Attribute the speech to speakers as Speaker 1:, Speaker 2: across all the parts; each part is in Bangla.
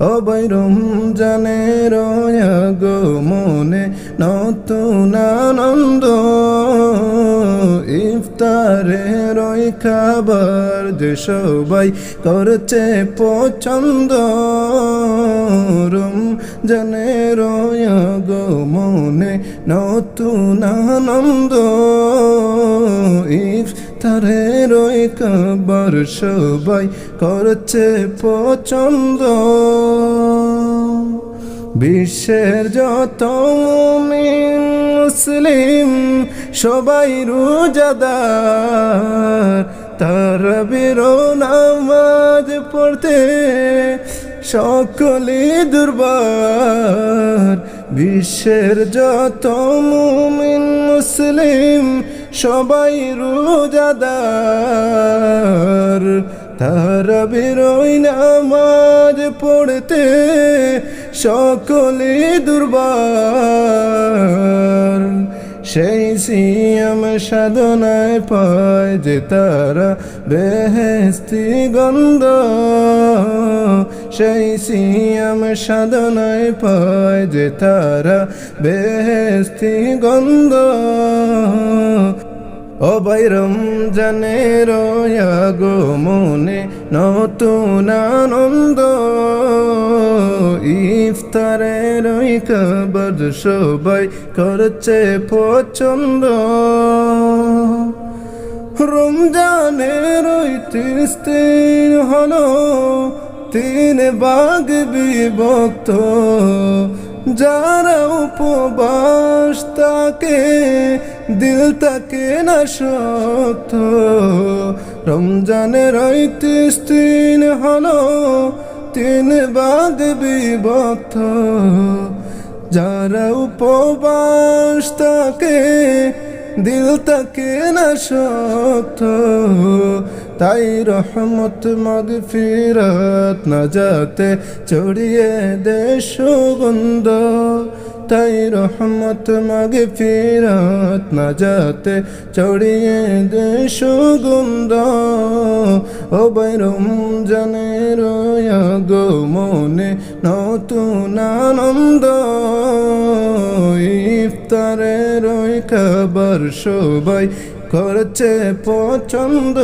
Speaker 1: অবৈরম জানে গো মনে নতুন আনন্দ। ইফতারে রই খাবার যে সবাই করছে পছন্দ। রম জানে গো মনে নতুন আনন্দ। ইফতারে রই খাবার সবাই করছে পছন্দ বিশ্বের যত মুসলিম সবাই রোজাদার, তার বেরো নামাজ পড়তে সকলে দুর্বার। বিশ্বের যত মুমিন মুসলিম সবাই রোজাদার তারা বেরোই নামাজ পড়তে সকলে দুর্বার। সেই সিয়াম সাধনায় পায় যে তারা বেহেস্তি গন্ধ। সেই সিয়াম সাধনায় পায় যে তারা বেহেস্তি গন্ধ। ও বাইরম জানে গো মনে নতুন আনন্দ। ইফতারে রই খাবার সবাই করছে পছন্দ রমজানের তিরিশ দিন হলো, তিন বাঘ বিভক্ত। যারা উপবাস তাকে, দিল তাকে না শক্ত রমজানের ওই দিন হলো, তিন বাঘ বিভক্ত। যারা উপবাস তাকে, দিল তাকে না শক্ত তাই রহমত মগ ফিরত না চড়িয়ে দে সুগন্ধ। তাই রহমত মগ ফিরত না চড়িয়ে দে সুগন্ধ। ও বাইরম জানে রয়া গো মনে নতুন আনন্দ। ইফতারে রই খাবার সবাই করছে পছন্দ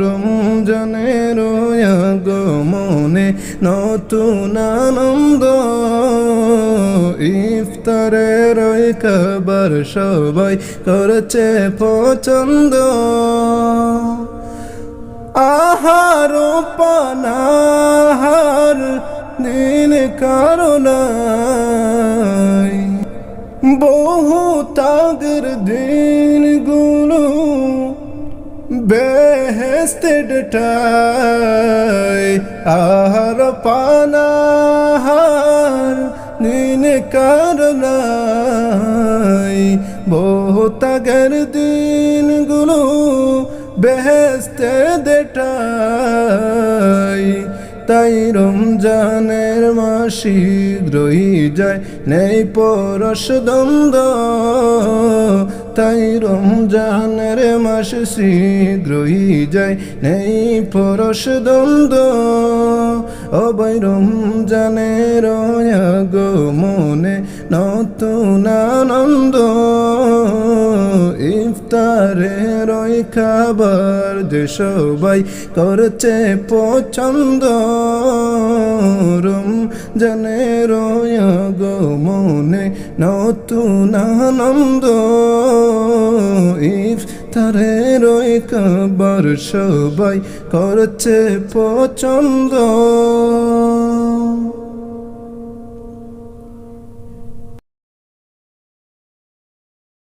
Speaker 1: রমজানের গো মনে নতুন আনন্দ। ইফতারে রই খাবার সবাই করছে পছন্দ আহার পানাহার দিন কারণাই বহু তাগের দিনগুলো বেহেস্তে ডেটাই আহার পানাহার দিন কারণাই বহু তাগের দিনগুলো বেহেস্তে দেটাই তাই রমজানের মাস শীঘ্রই যায়। নেই পরশ দ্বন্দ্ব, তাই রমজানের মাস শীঘ্রই যায়। নেই পরশ দ্বন্দ্ব অবৈ রমজানের গো মনে নতুন আনন্দ। ইফতারে রই খাবার যে সবাই করছে পছন্দ রম জানে গো মনে নতুন আনন্দ। ইফতারে রই কাবার সবাই করছে পছন্দ।